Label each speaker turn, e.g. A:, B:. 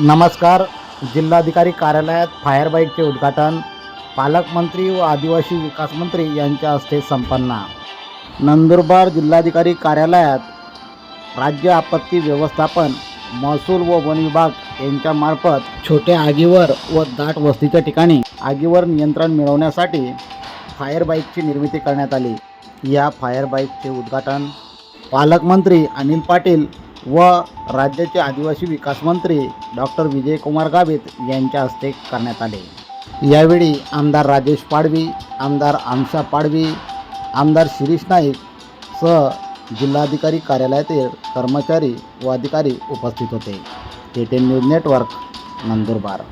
A: नमस्कार जिल्हाधिकारी कार्यालयात फायर बाईकचे उद्घाटन पालकमंत्री व आदिवासी विकास मंत्री यांच्या हस्ते संपन्न. नंदुरबार जिल्हाधिकारी कार्यालयात राज्य आपत्ती व्यवस्थापन महसूल व वन विभाग यांच्यामार्फत छोट्या आगीवर व दाट वस्तीच्या ठिकाणी आगीवर नियंत्रण मिळवण्यासाठी फायर बाईकची निर्मिती करण्यात आली. या फायर बाईकचे उद्घाटन पालकमंत्री अनिल पाटील व राज्याचे आदिवासी विकास मंत्री डॉक्टर विजयकुमार गावित यांच्या हस्ते करण्यात आले. यावेळी आमदार राजेश पाडवी आमदार आमशा पाडवी आमदार शिरीष नाईक सह जिल्हाधिकारी कार्यालयातील कर्मचारी व अधिकारी उपस्थित होते. K ten news network Nandurbar.